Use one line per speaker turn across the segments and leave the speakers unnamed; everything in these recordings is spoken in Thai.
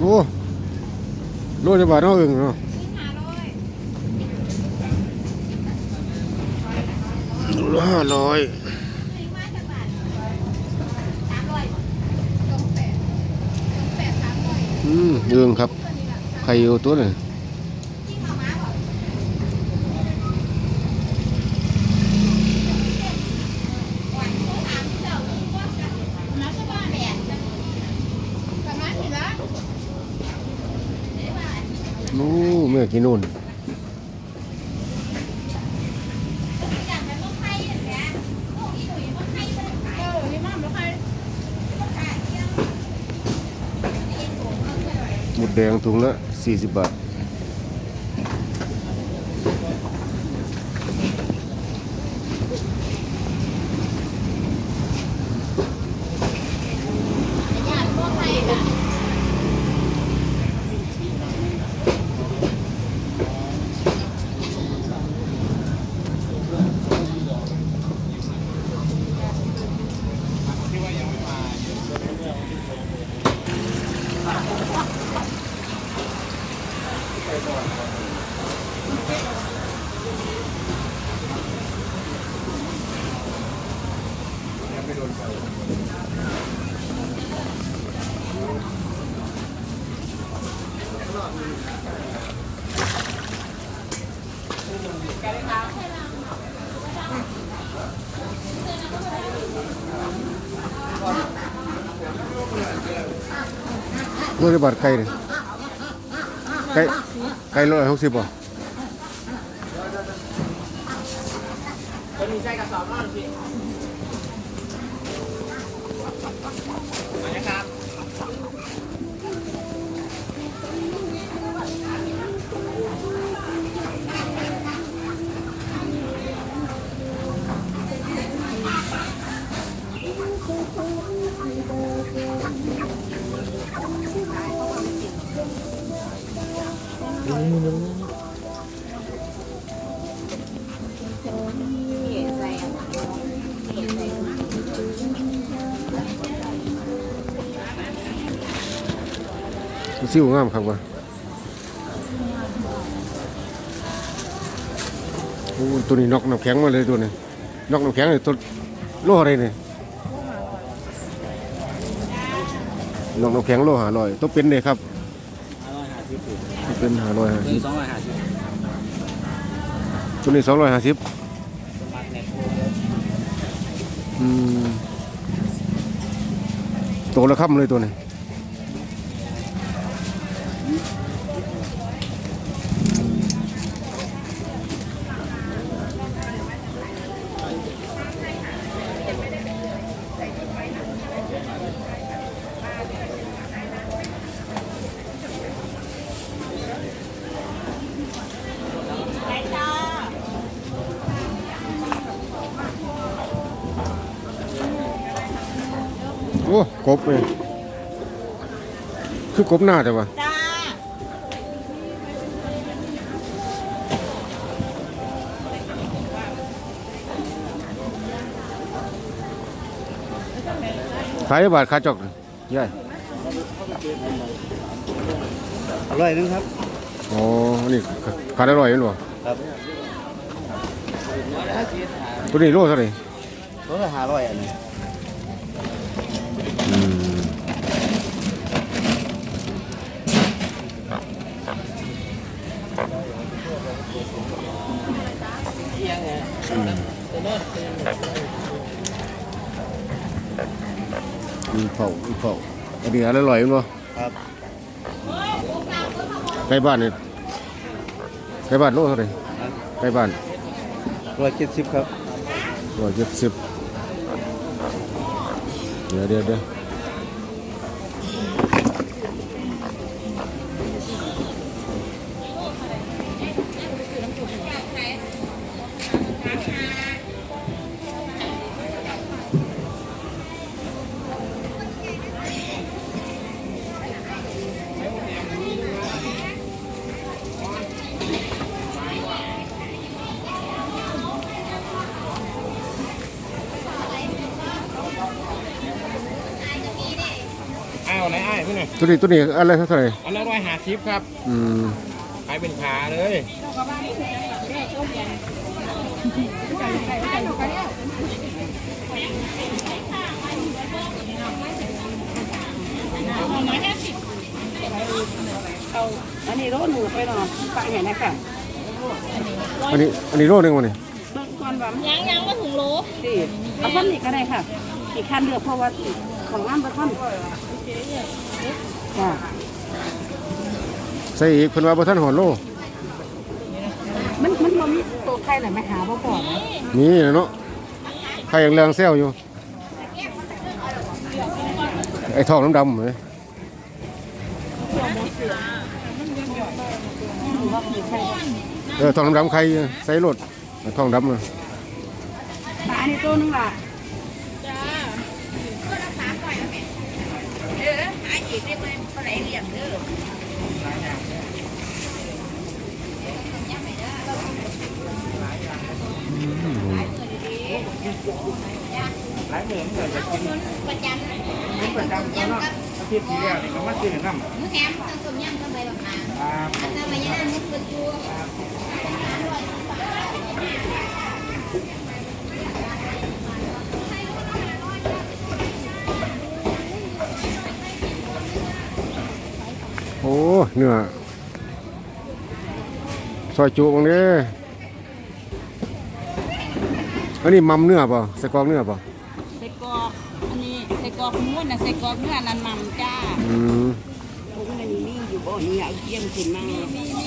โอ้โลจะบาทน้องอึ่งเนาะห้าร้อยอืมอึ่งครับ ใครอยู่ตัวหนึ่ง นู้เมื่อกี้นู่นหมดแดงถุงละ40 บาท โลจะบาทไก่เนี่ยไก่ไก่ร้อยห ซิ่วงามครับว่ะโอ้ตัวนี้นอกน้ำแข็งมาเลยตัวนี้นอกน้ำแข็งเลยตัวโลอะไรเนี่ยนอกน้ำแข็งโลหาลอยตัวเป็นเลยครับ
ร้อยห้าสิบ
ตัวเป็นหาลอยหา
ห
สิ
นึ่
บ
งสองร้อยห้าสิบ
ตัวนี้สองร้อยห้าสิบ
มาแน็ก
อืมตัวละค่ำเลยตัวนี้ กบหน้าแต่ว่า
จ้า
ขายบาทขาจอกใหญ่
อร่อยนึงครับ
อ๋อนี่ขายอร่อยมั้ยหรอ
ครับ
ตัวนี้โลเท่าไหร่
รถละห้าร้อยอันนี้
อีเผาอีเผาอันนี้อร่อยมั้ยหรอ
ครับ
ใกล้บ้านนี่ใกล้บ้านโลเท่าไหร่ใกล้บ้าน
ร้อยเจ็ดสิบครับ
ร้อยเจ็ดสิบเดี๋ยวเดี๋ยวเดี๋ยว ตัวนี้ตัวนี้อะไรเท่าไหร่
อันละร้อยห้าสิบครับ
อืม
ขายเป็นขาเลย
อันนี้โลหนูไปหน่อยปะเห็นนะค่ะ
อันนี้อันนี้โลนึงวะนี่
เบิ่งก่อนว่า
ยังยังว่าถุงโล
สิเอาท่านนี้ก็ได้ค่ะอีกคันเลือกเพราะว่าของน้ำประท่าน จ้ะ
ใส่อีกเพิ่นว่าบ่ทันหอดโล
มันมันมันมีตัวไข่หน่อยไหมหาบ่พอนะ
นี่แหละเนาะใครยังเรืองเซลอยู่ ไอ้ทองน้ำดำเลย
ว่ามีไข่
เออทองน้ำดำใครใส่รถไอ้ทองดำเลย
ปลาอันนี้ตัวนึงล่ะ
หลายหมื่นเลยจะกินประจำเป็นประจำแล้วเนาะอาทิตย์ที่แล้วนี่ก็มาซื้อน้ำ
หมูแฮมทั้งต้มยำทั้งใบบักนาง
ครับ
ทั้งใบยะนางมุกกระจู
โอ้เนื้อซอยจุบางเด้ออันนี้มัมเนื้อป่ะใส่กรอกเนื้อป่ะ
ใส่กรอกอันนี้ใส่กรอกม้วนนะใส่กรอกเนื้อนันมัมจ้า
อืม
ผมมันมีอยู่บ่นี่เอาเยี่ยมขึ้นมา
มีมี
มา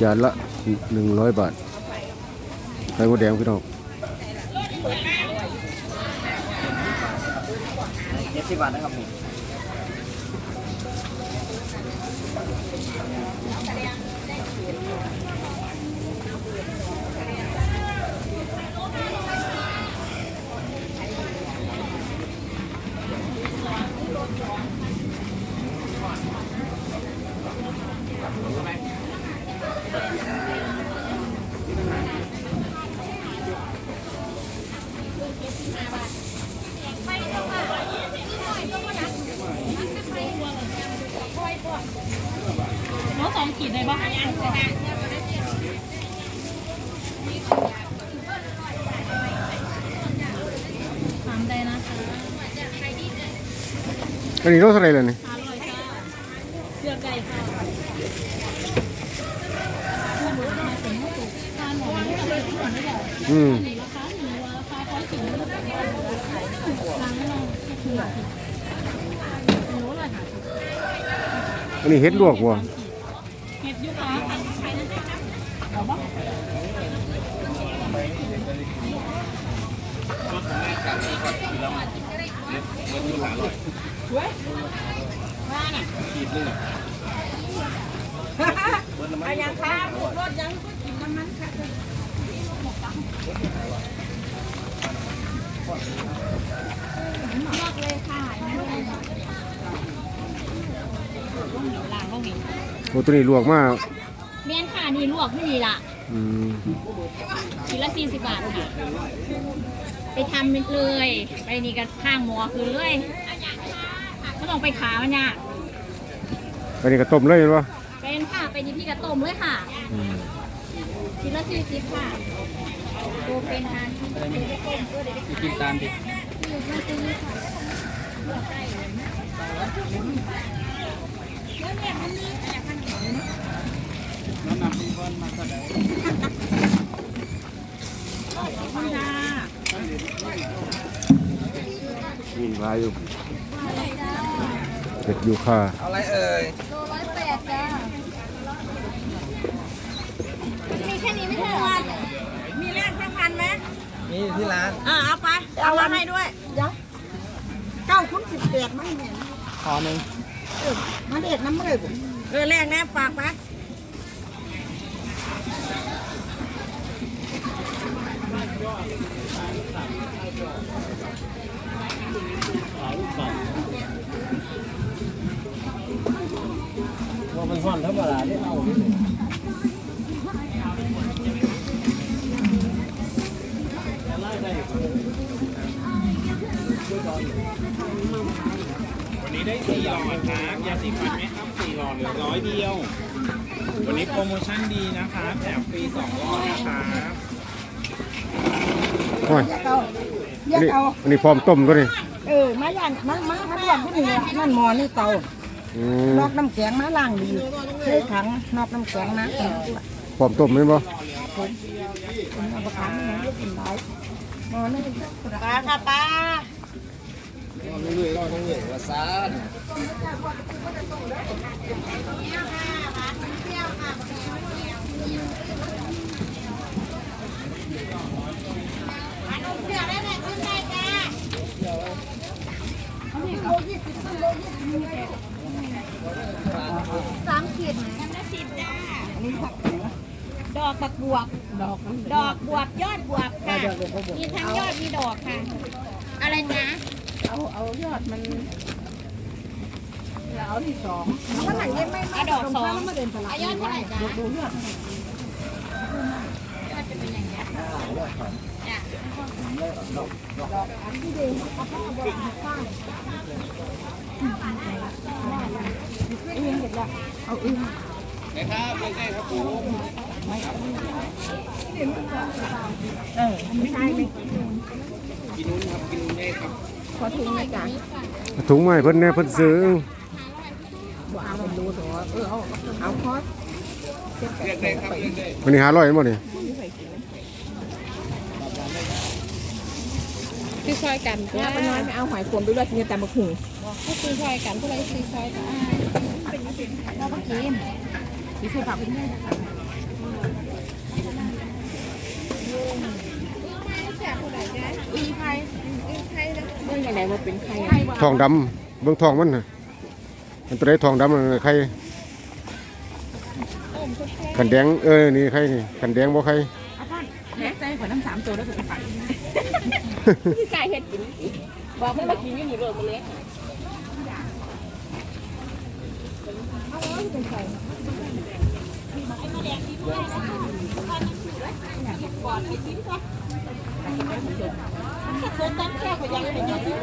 จานละหนึ่งร้อยบาทไข่มดแดงพี่น้อง
เจ็ดสิบบาทนะครับผม
โลสองขีดได้ปะถามได้นะคะ
อันนี้รสอะไรเลยนี่
อร่อยจ้าเลือกไก่ค่ะทานหอมไม่ต้องไปหอมไม่ ได้
อืม
อันนี้ราคาหนึ่งราคายสิบล้างไม่ลงคือหลักสิบโลละค่ะ
นนี้เห็ดลวกว่ะ
เห็ดยุค่ะเอาปะล้างก็เห็น
โอ้ตัวนี้ลวกมาก
เมียนค่ะนี่ลวกไม่มีละ
อืม
ชิ้นละสี่สิบบาทค่ะ ไปทำเลย ไปนี่กันข้างหมอคือเลย ต้องไปขามันเนี่ย
อันนี้ก็ต้มเลยเห็นปะ
เป็นค่ะไปนี่พี่กระต้มเลยค่ะ
อืม
ชิ้นละสี่สิบค่ะโตเป็นทานชิ้นละสี่สิบต้มเพื่อได้
กินตามดิ
มาซื้อค่ะแล้วเนี่ยมันมีอะไรพันธุ์
น้ำนำคุณบอล มาก็ได้
ธรรมดา
มีลายอยู่เป็ดยูคา
เอาอะไรเอ่ย
โลร้อยแปดจ้ามีแค่นี้ไม่ใช่เหรอ
มีแลกแค่พันไหม
นี่ที่ร้าน
อ่าเอาไป เอามาให้ด้วยเก้าคุณสิบแปดมั้งเนี่ย
ขอหนึ่ง
มาเด็ดน้ำเลยเออแรกแน่ฝากไป
ว่ามันห่อนธรรมดาที่เอา
วันนี้ได้สี่หลอดครับยาสีฟันไหมครับสี่หลอดเหลือร้อยเดียว วันนี้โปรโมชั่นดีนะครับแถมฟรีสองหลอดนะครับ
โอ้ย
เอา
อันนี้อันนี้พร้อมต้มตัวนี้
เออมาย่างมามามาย่างที่นี่นั่นหมอนี่เตา
อืม
นอกน้ำแข็งมาล้างดีใช้ถังนอกน้ำแข็งนะเป็นตัว
พร้อมต้มไหมบ่
เป็นอัปคันนี่ลูกเป็นไรหมอนี่ปลาค่ะปลา
เรื่อยๆรอทั้งเรื่อยว่าซาน
สามขีดไหม
ดอกบักบวบดอกดอกบวบยอดบวบค่ะ มีทั้งยอดมีดอกค่ะ อะไรนะ
เอาเอายอดมันเอาที่สองแล้วหลังยังไม่
เอาดอกสอง
มาเดินตลาด
เอายอดเท่าไหร่จ๊ะ
ดูยอด
ยอดจะเป็นอย่างนี้ยจ้ะ
เอาอึ้ง
นะครับไม่ใช่ครับผม
เออไม่ใช่เลย
กินนู้นครับกินนู้นได้ครับ
ขอถุงหน่อยจ้ะ
ถุงไม้เพิ่นแน่เพิ่นซื้อ
ว่าเอาดูตัวเออเอาเอาคอส
เรียกได้ครับเรียกได้
วันนี้หาร้อยบ่นี่
ซื้อซอยกัน
เนี่ยไปน้อยไม่เอาหอยขมไปด้วยกินแต่มะขุ่ง
ผู้ซื้อซอยกันผู้ใดซื้อซอยกันเราต้องกิน
ที่ใส่ผักเป็นไง
อีไทยอีไทยนะ
เมื่อยังไงมาเป็นใคร
ทองดำเบิ่งทองมันน่ะมันตัวใดทองดำนั่นน่ะไข่ขันแดงเออนี่ไข่นี่ขันแดงบ่ไข่
เอาพ่อนแม็กใจขอน้ำสามตัวแล้วถูกไป
ที่กายเห็ดกินบอกไม่มากินอยู่นี่เลยมาเลย
ถ้าเคยตั้งแค่ก็ยังเป็นยังที่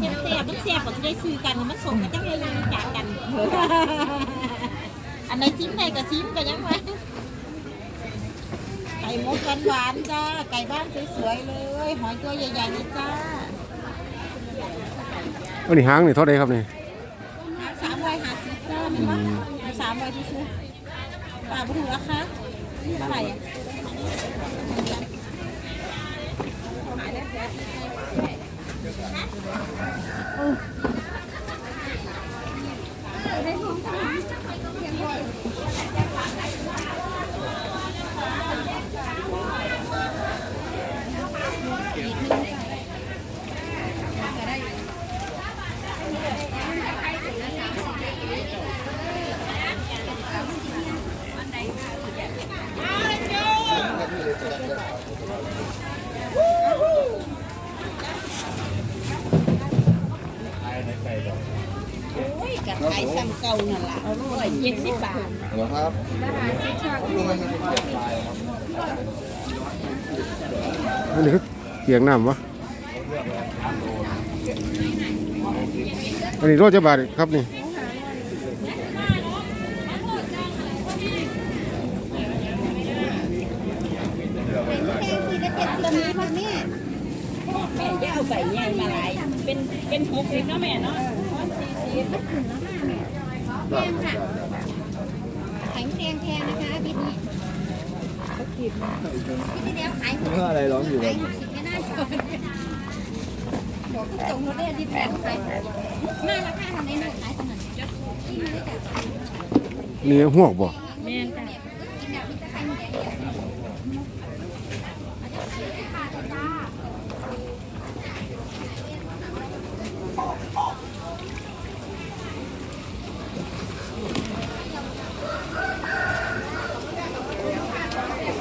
เจ็บแสบมันแสบก็จะได้ซื้อกันมันส่งกันจังเลยจากกัน อันไหนซิมไหนก็ซิมก็ยังไง ก่มดหวานๆจ้า ไก่บ้านสวยๆเลย หอยตัวใหญ่ๆเลยจ้า
อันนี้หางนี่เท่าใดครับนี่
สามร้อยห้าสิบจ้าเห็นปะสามร้อยที่ซื้อป่าบุถึงราคาเท่าไหร่อะ โอ้ยกับไก่ซ้ำเก่านั่นล่ะร้อยเจ็ดสิบบาท
เหรอ ครับ
อันนี้คือเกียงน้ำวะอันนี้โรจะบาทครับนี่
คือได้เป็นตัวนี้คนนี้
แม่จะเอาใส่ใหญ่มาหลายเป็นเป็นหกสิบเนาะแม่เนาะ
แพงค่ะแข็ งแรงแพงนะคะบิดนี้บิดที่แล้วขายหก
เมื่ออะไรร้องอยู่
ขายหกสิบไม่น่าชนส่งรถได้ที่แปดไปมาราคาทำได้หน่อยขายตรงไหน
เลี้ยงหวกบ่
แม่นจ้ะ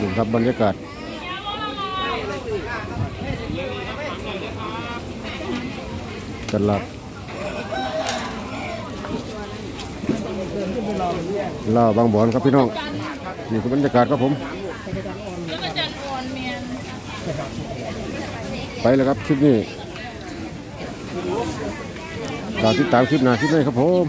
นี่ครับบรรยากาศตลาดลาบางบอนครับพี่น้อง นี่คือบรรยากาศครับผม ไปแล้วครับคลิปนี้เราติดตามคลิปหน้าคลิปนี้ครับผม